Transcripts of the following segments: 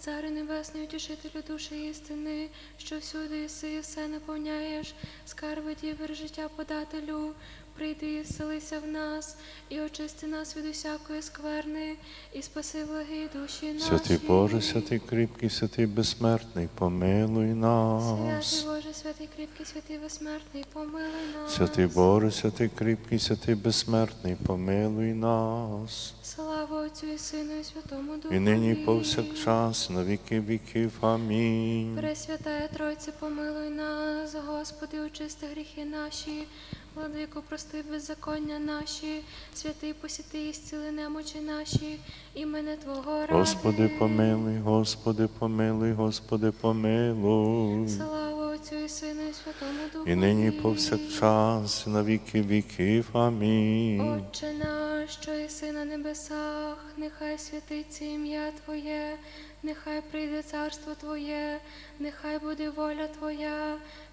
Цари небесний, утішителю душі істини, що всюди си все наповняєш, скарби дівер життя подателю. Прийди і вселися в нас, і очисти нас від усякої скверни, і спаси благі душі наші. Святий Боже, святий кріпкий, святий безсмертний, помилуй нас. Святий Боже, святий кріпкий, святий безсмертний, помилуй нас. Святий Боже, святий кріпкий, святий безсмертний, помилуй нас. Слава Отцю і Сину і Святому Духу. І нині повсякчас, на віки віків. Амінь. Пресвятая Тройце, помилуй нас, Господи, очисти гріхи наші, владико, прости беззаконня наші, святий посіти і зціли немочі наші, імене Твого ради. Господи, помилуй, Господи, помилуй, Господи, помилуй. Слава Отцю і Сину і Святому Духу. І нині повсякчас, на віки віків. Амінь. Отче наш, що єси на небесах, нехай святиться ім'я Твоє, нехай прийде царство Твоє, нехай буде воля Твоя,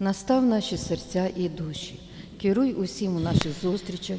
настав наші серця і душі, керуй усім у наших зустрічах,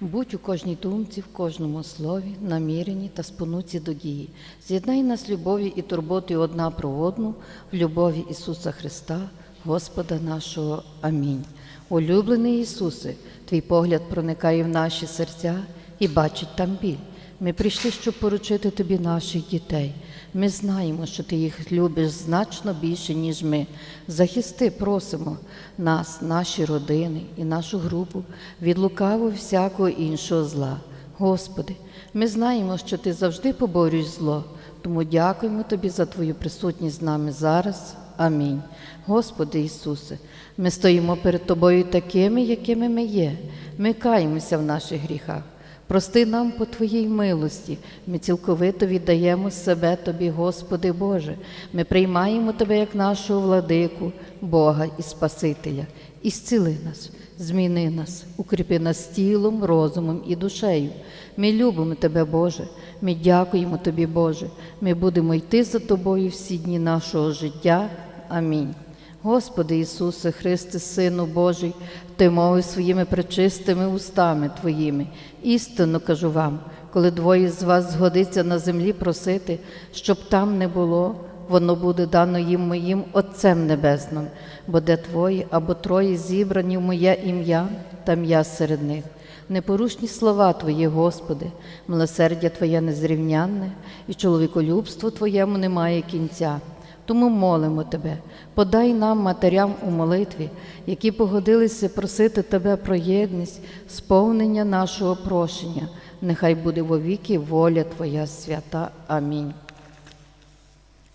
будь у кожній думці, в кожному слові, наміренні та спонуці до дії. З'єднай нас любов'ю і турботою одна про одну, в любові Ісуса Христа, Господа нашого. Амінь. Улюблений Ісусе, Твій погляд проникає в наші серця і бачить там біль. Ми прийшли, щоб поручити тобі наших дітей. Ми знаємо, що ти їх любиш значно більше, ніж ми. Захисти, просимо нас, наші родини і нашу групу від лукавого всякого іншого зла. Господи, ми знаємо, що ти завжди поборюєш зло, тому дякуємо тобі за твою присутність з нами зараз. Амінь. Господи Ісусе, ми стоїмо перед Тобою такими, якими ми є. Ми каємося в наших гріхах. Прости нам по Твоїй милості. Ми цілковито віддаємо себе Тобі, Господи Боже. Ми приймаємо Тебе як нашого владику, Бога і Спасителя. І зціли нас, зміни нас, укріпи нас тілом, розумом і душею. Ми любимо Тебе, Боже. Ми дякуємо Тобі, Боже. Ми будемо йти за Тобою всі дні нашого життя. Амінь. Господи Ісусе Христе, Сину Божий, Ти мовив своїми пречистими устами Твоїми. Істинно кажу вам, коли двоє з вас згодиться на землі просити, щоб там не було, воно буде дано їм моїм Отцем Небесним, бо де твої або троє зібрані в моє ім'я, там я серед них. Непорушні слова Твої, Господи, милосердя Твоє незрівнянне, і чоловіколюбство Твоєму немає кінця. Тому молимо Тебе, подай нам, матерям у молитві, які погодилися просити Тебе про єдність, сповнення нашого прощення. Нехай буде вовіки воля Твоя свята. Амінь.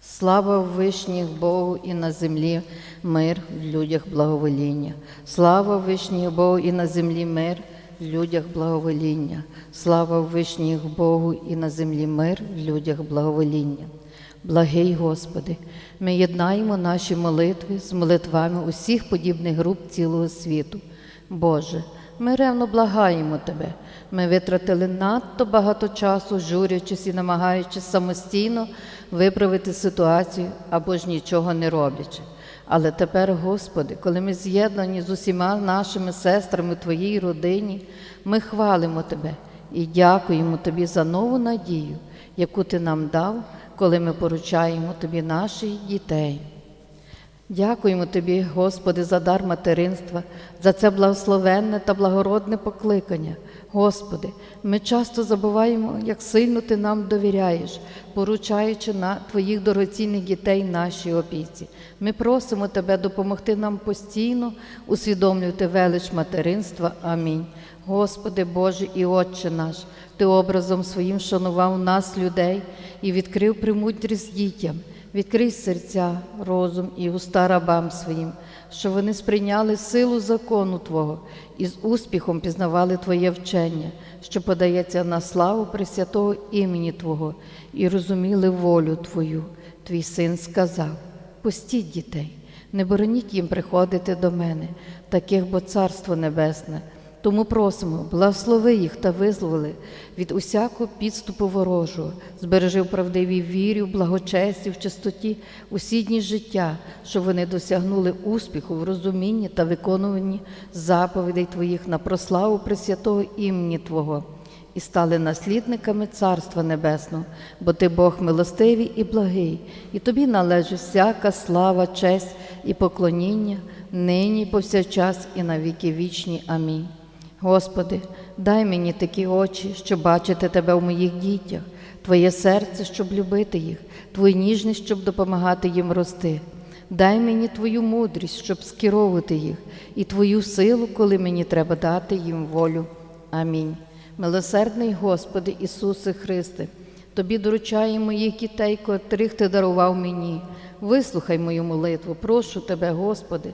Слава вишніх Богу і на землі мир, в людях благовоління. Слава вишніх Богу і на землі мир, в людях благовоління. Слава вишніх Богу і на землі мир, в людях благовоління. Благий Господи, ми єднаємо наші молитви з молитвами усіх подібних груп цілого світу. Боже, ми ревно благаємо Тебе. Ми витратили надто багато часу, журячись і намагаючись самостійно виправити ситуацію або ж нічого не роблячи. Але тепер, Господи, коли ми з'єднані з усіма нашими сестрами Твоїй родині, ми хвалимо Тебе і дякуємо Тобі за нову надію, яку Ти нам дав, коли ми поручаємо Тобі наших дітей. Дякуємо Тобі, Господи, за дар материнства, за це благословенне та благородне покликання. Господи, ми часто забуваємо, як сильно Ти нам довіряєш, поручаючи на Твоїх дорогоцінних дітей нашій опіці. Ми просимо Тебе допомогти нам постійно усвідомлювати велич материнства. Амінь. Господи Боже і Отче наш, Ти образом своїм шанував нас, людей, і відкрив премудрість дітям. Відкрий серця, розум і уста рабам своїм, що вони сприйняли силу закону Твого і з успіхом пізнавали Твоє вчення, що подається на славу Пресвятого імені Твого, і розуміли волю Твою. Твій син сказав: Пустіть дітей, не бороніть їм приходити до мене, таких бо царство небесне. Тому просимо, благослови їх та визволи від усякого підступу ворожого, збережи в правдивій вірі, в благочесті, в чистоті усі дні життя, щоб вони досягнули успіху в розумінні та виконуванні заповідей Твоїх на прославу Пресвятого імені Твого і стали наслідниками Царства Небесного, бо ти Бог милостивий і благий, і тобі належить всяка слава, честь і поклоніння, нині, повсякчас, і на віки вічні. Амінь. Господи, дай мені такі очі, щоб бачити Тебе в моїх дітях, Твоє серце, щоб любити їх, Твою ніжність, щоб допомагати їм рости. Дай мені Твою мудрість, щоб скеровувати їх, і Твою силу, коли мені треба дати їм волю. Амінь. Милосердний Господи Ісусе Христе, Тобі доручаю моїх дітей, котрих Ти дарував мені. Вислухай мою молитву, прошу Тебе, Господи.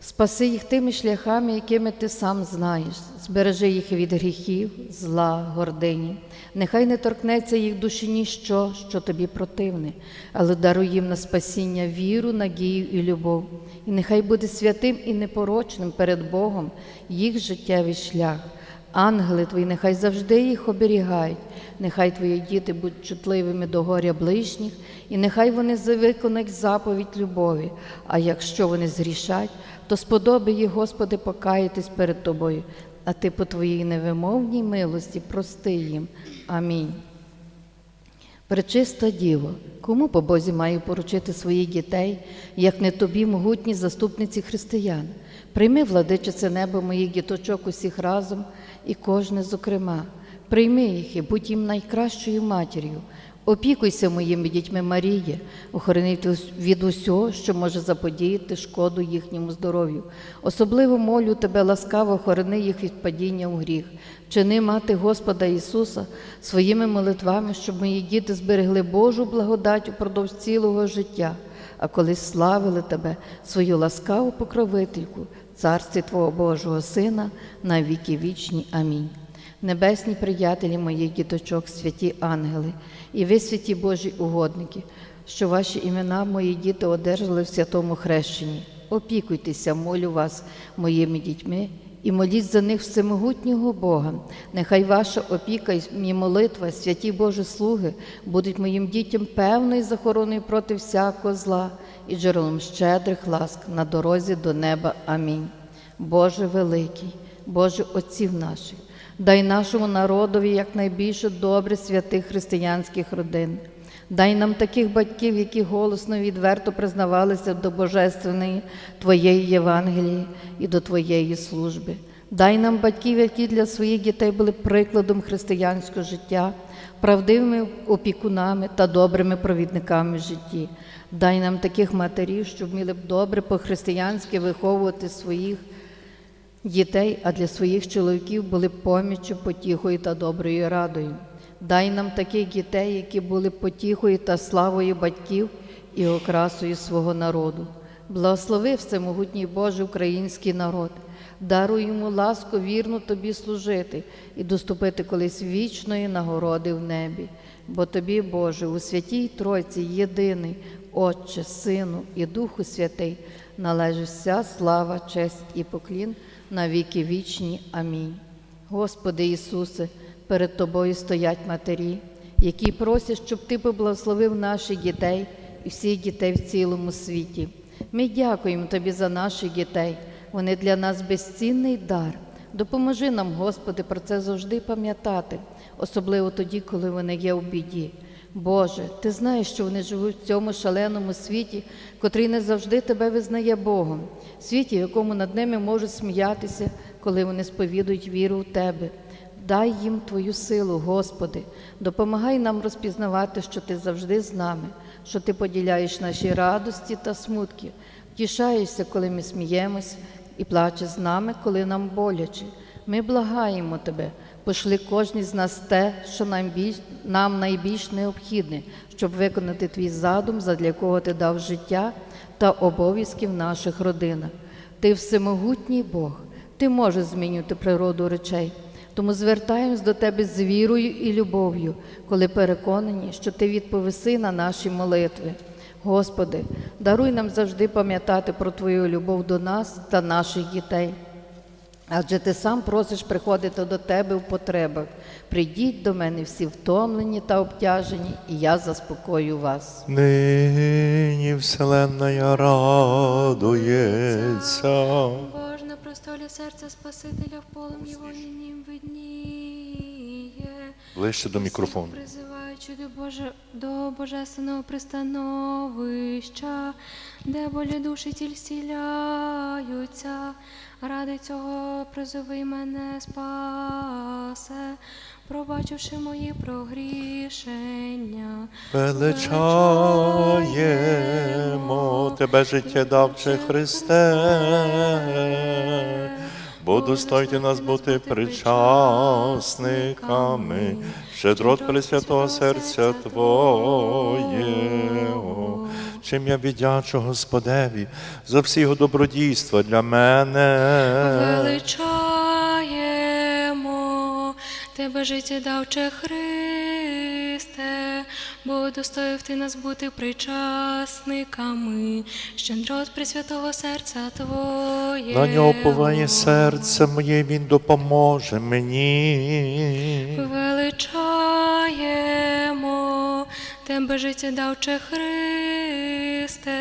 Спаси їх тими шляхами, якими ти сам знаєш, збережи їх від гріхів, зла, гордині. Нехай не торкнеться їх душі ніщо, що тобі противне, але даруй їм на спасіння віру, надію і любов. І нехай буде святим і непорочним перед Богом їх життєвий шлях. Ангели твої, нехай завжди їх оберігають, нехай твої діти будуть чутливими до горя ближніх, і нехай вони виконають заповідь любові. А якщо вони зрішать, то сподоби їх, Господи, покаятись перед Тобою, а Ти по Твоїй невимовній милості прости їм. Амінь. Пречиста Діво, кому по Бозі маю поручити своїх дітей, як не тобі, могутній заступниці християн? Прийми, владичице небо, моїх діточок усіх разом і кожне зокрема. Прийми їх і будь їм найкращою матір'ю. Опікуйся моїми дітьми Марії, охорони від усього, що може заподіяти шкоду їхньому здоров'ю. Особливо молю тебе, ласкаво охорони їх від падіння у гріх. Чини мати Господа Ісуса своїми молитвами, щоб мої діти зберегли Божу благодать упродовж цілого життя, а колись славили тебе, свою ласкаву покровительку, царстві Твого Божого Сина, на віки вічні. Амінь. Небесні приятелі моїх діточок, святі ангели, і ви, святі Божі угодники, що ваші імена, мої діти, одержали в святому хрещенні. Опікуйтеся, молю вас, моїми дітьми, і моліть за них всемогутнього Бога. Нехай ваша опіка і молитва, святі Божі слуги, будуть моїм дітям певною захороною проти всякого зла і джерелом щедрих ласк на дорозі до неба. Амінь. Боже великий, Боже Отців наших. Дай нашому народові якнайбільше добре святих християнських родин. Дай нам таких батьків, які голосно і відверто признавалися до Божественної Твоєї Євангелії і до Твоєї служби. Дай нам батьків, які для своїх дітей були прикладом християнського життя, правдивими опікунами та добрими провідниками в житті. Дай нам таких матерів, щоб вміли б добре по-християнськи виховувати своїх дітей, а для своїх чоловіків були поміччю, потіхою та доброю радою. Дай нам таких дітей, які були потіхою та славою батьків і окрасою свого народу. Благослови всемогутній Боже український народ, даруй йому ласку вірно тобі служити і доступити колись вічної нагороди в небі. Бо тобі, Боже, у святій Тройці єдиний, Отче, Сину і Духу Святий, належить вся слава, честь і поклін на віки вічні. Амінь. Господи Ісусе, перед Тобою стоять матері, які просять, щоб Ти поблагословив наших дітей і всіх дітей в цілому світі. Ми дякуємо Тобі за наших дітей. Вони для нас безцінний дар. Допоможи нам, Господи, про це завжди пам'ятати, особливо тоді, коли вони є у біді. Боже, Ти знаєш, що вони живуть в цьому шаленому світі, котрий не завжди тебе визнає Богом, світі, в якому над ними можуть сміятися, коли вони сповідують віру в Тебе. Дай їм Твою силу, Господи, допомагай нам розпізнавати, що Ти завжди з нами, що Ти поділяєш наші радості та смутки, втішаєшся, коли ми сміємось, і плачеш з нами, коли нам боляче. Ми благаємо Тебе, пошли кожній з нас те, що нам, більш, нам найбільш необхідне, щоб виконати Твій задум, задля якого Ти дав життя та обов'язки в наших родинах. Ти всемогутній Бог, Ти можеш змінювати природу речей. Тому звертаємось до Тебе з вірою і любов'ю, коли переконані, що Ти відповіси на наші молитви. Господи, даруй нам завжди пам'ятати про Твою любов до нас та наших дітей. Адже ти сам просиш приходити до тебе в потребах. Прийдіть до мене всі втомлені та обтяжені, і я заспокою вас. Нині вселенная радується. Серця Спасителя в полем нім видніє. Ближче до мікрофону. Призиваючи до, Боже, до божественного пристановища, де болі душі тіль сіляються, ради цього призови мене спасе, пробачивши мої прогрішення. Величаємо тебе життєдавче Христе, бо нас бути причасниками, щедрот Пресвятого серця Твоєго. Чим я віддячу Господеві за всі його добродійства для мене. Величаємо тебе життя давче Христе, бо достоїв ти нас бути причасниками, щедрот Пресвятого серця Твоє. На нього поває серце моє, він допоможе мені. Величаємо тебе життєдавче Христе,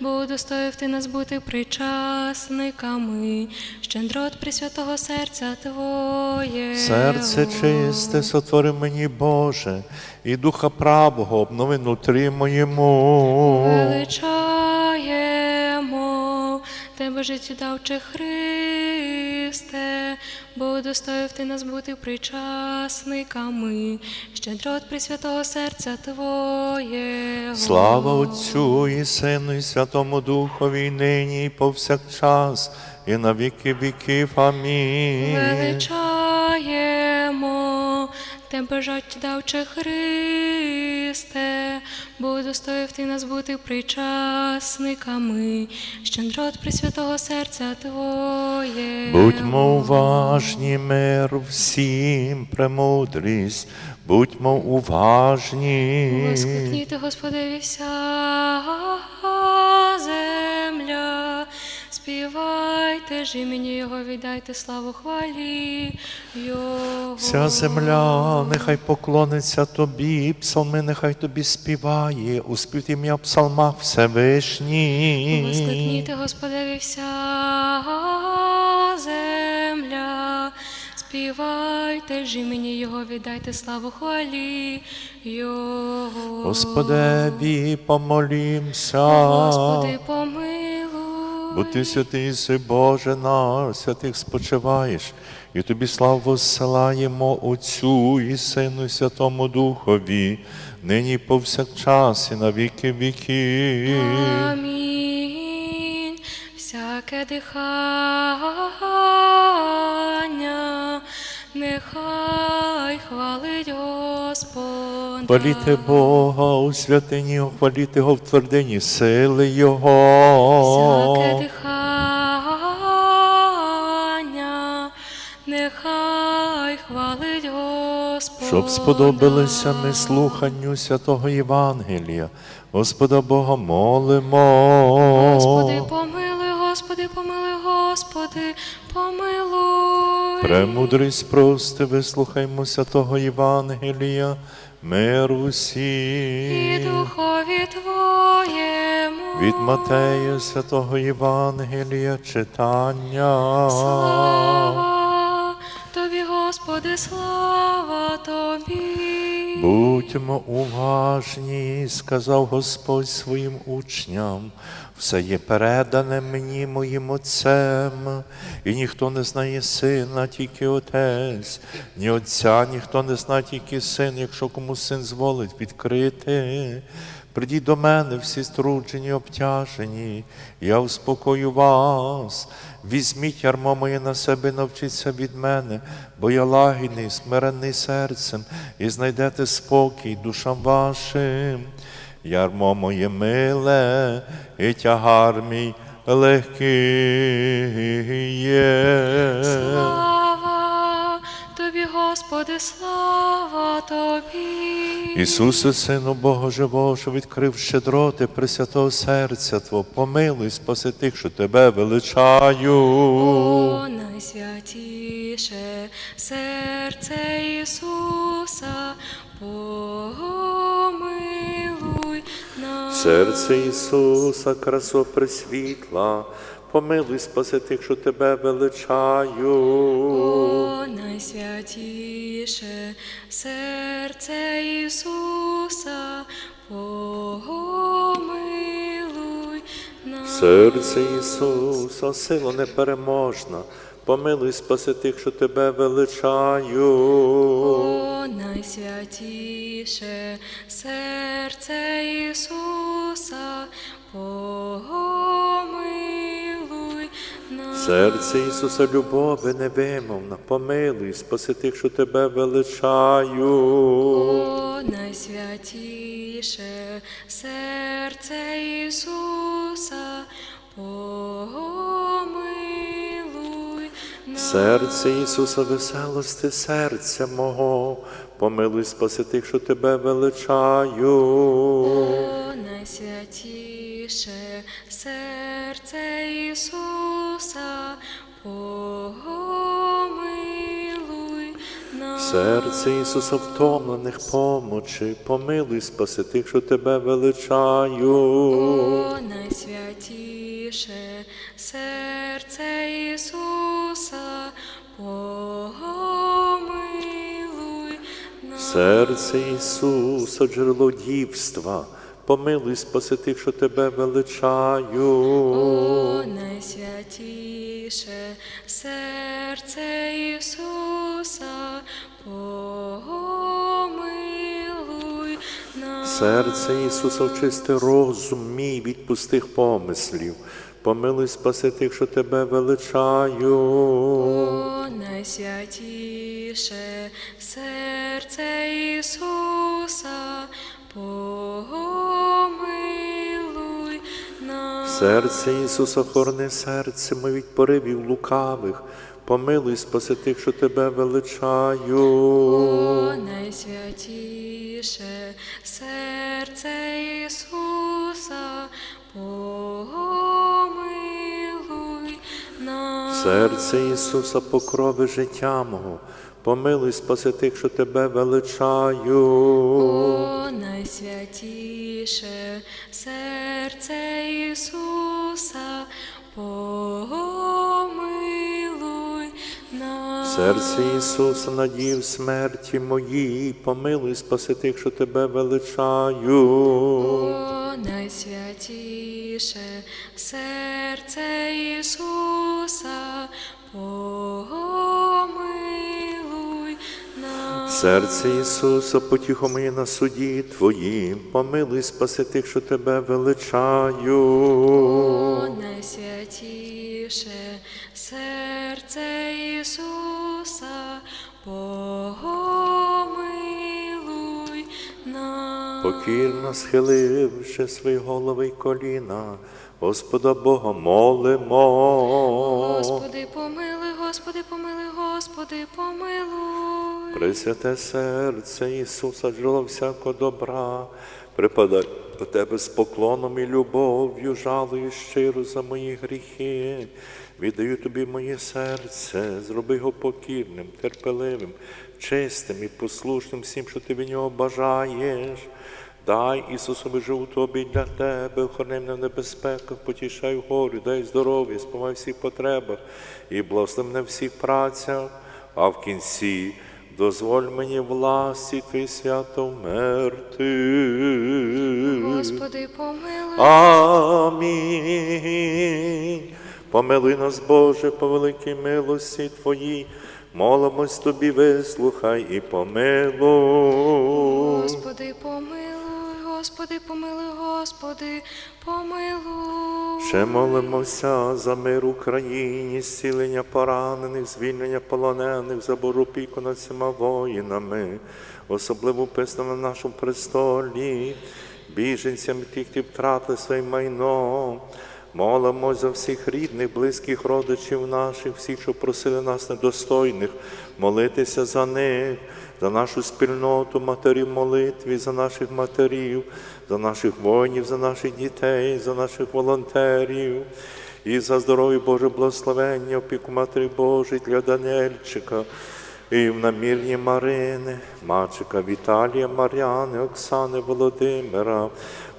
бо достоїв ти нас бути причасниками, щедрот Пресвятого серця Твоє. Серце чисте, сотвори мені, Боже, і духа правого обнови внутрі моєму. Величаємо тебе життєдавче Христе, бо достоїв ти нас бути причасниками, щедрот Пресвятого серця Твоє. Слава Отцю і Сину, і Святому Духові, і нині, і повсякчас, і на віки віків. Амінь. Величаємо тебе життєдавче Христе, бо достоїв ти нас бути причасниками, щедрот Пресвятого серця Твоє. Будьмо уважні, мир всім, премудрість, будьмо уважні. Воскликніте, Господеві, вся співайте ж імені Його, віддайте славу хвалі Його. Вся земля нехай поклониться тобі, псалми нехай тобі співає, успів ім'я в псалмах Всевишній. Воскликніте, Господеві, вся земля, співайте ж імені Його, віддайте славу хвалі Його. Господеві, помолімся. Господи, помилуй. Бо ти святий си, Боже наш, святих спочиваєш, і тобі славу зсилаємо Отцю і Сину, і Святому Духові, нині повсякчас, і на віки віків. Амінь. Всяке дихання, нехай хвалить Господа. Хваліте Бога у святині, хваліте Його в твердині сили Всяке Його. дихання, нехай хвалить Господа. Щоб сподобалися ми слуханню святого Євангелія, Господа Бога молимо. Господи, помилуй, Господи, помилуй, Господи, помилуй. Премудрість прости, вислухаймо святого Євангелія, мир І духові Твоєму. Від Матея святого Євангелія читання. Слава Тобі, Господи, слава Тобі. Будьмо уважні, сказав Господь своїм учням. Все є передане мені моїм Отцем, і ніхто не знає сина, тільки Отець, ні Отця, ніхто не знає, тільки син, якщо кому син зволить відкрити. Придіть до мене всі струджені, обтяжені, я успокою вас. Візьміть ярмо моє на себе, навчіться від мене, бо я лагідний, смиренний серцем, і знайдете спокій душам вашим. Ярмо моє миле, і тягар мій легкий є. Господи, слава Тобі. Ісусе, Сину Бога живого, що відкрив щедроти Пресвятого серця Твого, помилуй, спаси тих, що Тебе величаю. О, найсвятіше серце Ісуса, помилуй нас. Серце Ісуса, красо пресвітла, помилуй, спаси тих, що Тебе величаю. О, найсвятіше серце Ісуса, помилуй нас. Серце Ісуса, сила непереможна, помилуй, спаси тих, що Тебе величаю. О, найсвятіше серце Ісуса, помилуй. Серце Ісуса, любови невимовна, помилуй, спаси тих, що Тебе величаю. О, найсвятіше серце Ісуса, помилуй нас. Серце Ісуса, веселости серця мого, помилуй, спаси тих, що Тебе величаю. О, найсвятіше серце Ісуса, помилуй нас. Серце Ісуса втомлених помочи, помилуй, спаси тих, що Тебе величаю. О, найсвятіше серце Ісуса, помилуй нас. Серце Ісуса, джерело дівства, помилуй, спаси тих, що Тебе величаю. О, найсвятіше серце Ісуса, помилуй нас. Серце Ісуса, очисти розум мій від пустих помислів, помилуй, спаси тих, що Тебе величаю. О, найсвятіше серце Ісуса, помилуй нас. Серце Ісуса, хорне серце моє від поривів лукавих, помилуй, спаси тих, що Тебе величаю. О, найсвятіше серце Ісуса, помилуй нас. Серце Ісуса, покрови життя мого, помилуй, спаси тих, що Тебе величаю. О, найсвятіше серце Ісуса, помилуй нас. Серце Ісуса, надію смерті моїй, помилуй, спаси тих, що Тебе величаю. О, найсвятіше серце Ісуса, помилуй нас. Серце Ісуса, потіхо моє на суді Твоїм, помилуй, спаси тих, що Тебе величаю. О, найсвятіше серце Ісуса, помилуй нас. Покірно схиливши свої голови й коліна, Господа Бога молимо. Господи, помилуй, Господи, помилуй, Господи, помилуй. Пресвяте серце Ісуса, джерело всякого добра, припадай до Тебе з поклоном і любов'ю, жалую щиро за мої гріхи. Віддаю тобі моє серце, зроби його покірним, терпеливим, чистим і послушним всім, що ти від нього бажаєш. Дай Ісусові живу тобі для тебе, охорони мене в небезпеках, потішай в горі, дай здоров'я, спомай всіх потребах і благослови мене всіх працях, а в кінці дозволь мені власті твій свято мерти. Господи, помилуй. Амінь. Помилуй нас, Боже, по великій милості Твоїй, молимось Тобі, вислухай і помилуй. Господи, помилуй, Господи, помилуй, Господи, помилуй. Ще молимося за мир Україні, зцілення поранених, звільнення полонених, за опіку над всіма воїнами, особливо писано на нашому престолі, біженцям, тих, хто втратили своє майно, Молимо за всіх рідних, близьких родичів наших, всіх, що просили нас недостойних, молитися за них, за нашу спільноту матерів молитві, за наших матерів, за наших воїнів, за наших дітей, за наших волонтерів. І за здоров'я Боже благословення, опіку Матері Божої для Данельчика, і в намірні Марини, Мачика Віталія, Мар'яни, Оксани, Володимира,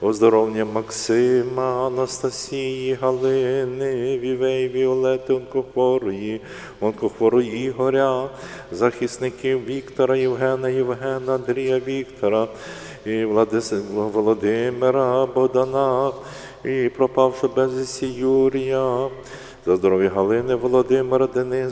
оздоровлення Максима, Анастасії, Галини, Вівей, Віолети, онкохворої, онкохворої Ігоря, захисників Віктора, Євгена, Євгена, Андрія Віктора, і. Володимира, Богдана, і пропавши безвісті Юрія, за здоров'я Галини, Володимира, Дениса,